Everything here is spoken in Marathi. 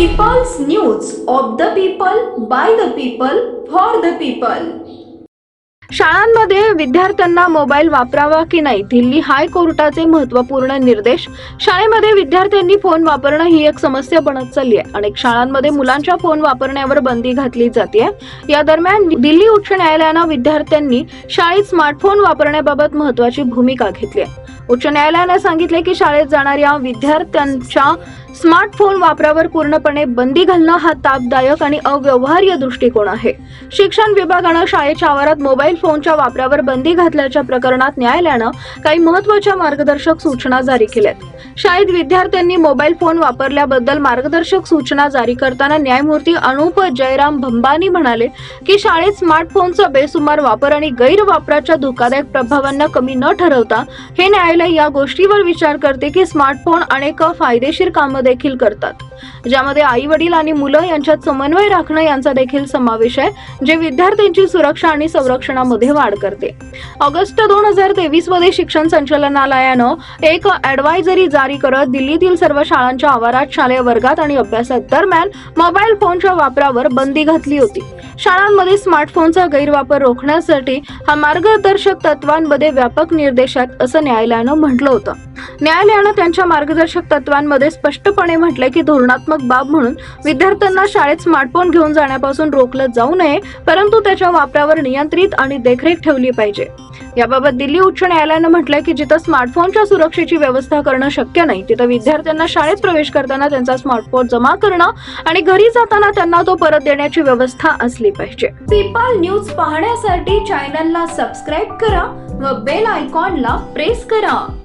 News of the people by the people for the people शाळांमध्ये विद्यार्थ्यांना मोबाईल वापरावा की नाही दिल्ली हायकोर्टाचे महत्त्वपूर्ण निर्देश. शाळेमध्ये विद्यार्थ्यांनी फोन वापरणं ही एक समस्या बनत चालली आहे अनेक शाळांमध्ये मुलांच्या फोन वापरण्यावर बंदी घातली जाते या दरम्यान दिल्ली उच्च न्यायालयानं विद्यार्थ्यांनी शाळेत स्मार्टफोन वापरण्याबाबत महत्वाची भूमिका घेतली आहे. उच्च न्यायालयाने सांगितले की शाळेत जाणाऱ्या विद्यार्थ्यांच्या स्मार्टफोन वापरावर पूर्णपणे बंदी घालणं हा तापदायक आणि अव्यवहार्य दृष्टिकोन आहे. शिक्षण विभागानं शाळेच्या आवारात मोबाईल फोनच्या वापरावर बंदी घातल्याच्या प्रकरणात न्यायालयानं काही महत्त्वाच्या मार्गदर्शक सूचना जारी केल्यात. शाळेत विद्यार्थ्यांनी मोबाईल फोन वापरल्याबद्दल मार्गदर्शक सूचना जारी करताना न्यायमूर्ती अनुप जयराम भंबानी म्हणाले की शाळेत स्मार्टफोनचा बेसुमार वापर आणि गैरवापराच्या धोकादायक प्रभावांना कमी न ठरवता हे न्यायालय या गोष्टीवर विचार करते की स्मार्टफोन अनेक फायदेशीर कामं देखील करतात. ज्यामध्ये आई वडील आणि मुलं यांच्यात समन्वय राखणं यांचा देखील समावेश आहे जे विद्यार्थ्यांची सुरक्षा आणि संरक्षणामध्ये वाढ करते. ऑगस्ट दोन हजार तेवीसमध्ये शिक्षण संचालनालयानं एक ऍडवायझरी जारी करत दिल्लीतील सर्व शाळांच्या आवारात शालेय वर्गात आणि अभ्यासात दरम्यान मोबाईल फोनच्या वापरावर बंदी घातली होती. शाळांमध्ये स्मार्टफोनचा गैरवापर रोखण्यासाठी हा मार्गदर्शक तत्वांमध्ये व्यापक निर्देशात असं न्यायालयानं म्हटलं होतं. न्यायालयानं त्यांच्या मार्गदर्शक तत्वांमध्ये स्पष्टपणे म्हटलंय की धोरणात्मक बाब म्हणून विद्यार्थ्यांना शाळेत स्मार्टफोन घेऊन जाण्यापासून रोखलं जाऊ नये परंतु त्याच्या वापरावर नियंत्रित आणि देखरेख ठेवली पाहिजे. याबाबत दिल्ली उच्च न्यायालयानं म्हटलंय की जिथं स्मार्टफोनच्या सुरक्षेची व्यवस्था करणं शक्य नाही तिथं विद्यार्थ्यांना शाळेत प्रवेश करताना त्यांचा स्मार्टफोन जमा करणं आणि घरी जाताना त्यांना तो परत देण्याची व्यवस्था असली पाहिजे. पीपल न्यूज पाहण्यासाठी चॅनलला सबस्क्राईब करा व बेल आयकॉनला प्रेस करा.